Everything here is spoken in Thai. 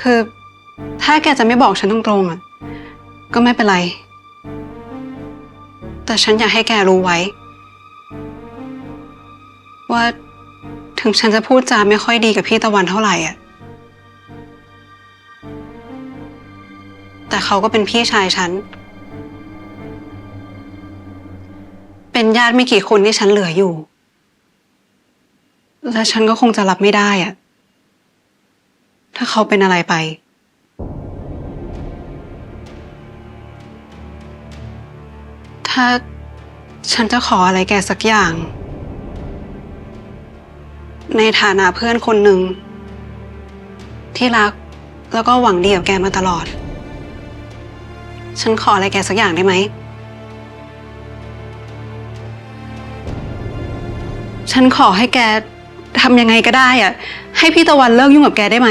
คือ ถ้าแกจะไม่บอกฉันตรงๆอะ ก็ไม่เป็นไร แต่ฉันอยากให้แกรู้ไว้ ว่าถึงฉันจะพูดจาไม่ค่อยดีกับพี่ตะวันเท่าไหร่อะ แต่เขาก็เป็นพี่ชายฉัน เป็นญาติไม่กี่คนที่ฉันเหลืออยู่ และฉันก็คงจะรับไม่ได้อะ เขาเป็นอะไรไป ถ้าฉันจะขออะไรแกสักอย่าง ในฐานะเพื่อนคนหนึ่ง ที่รักแล้วก็หวังดีกับแกมาตลอด ฉันขออะไรแกสักอย่างได้ไหม ฉันขอให้แกทำยังไงก็ได้อะให้พี่ตะวันเลิกยุ่งกับแกได้ไหม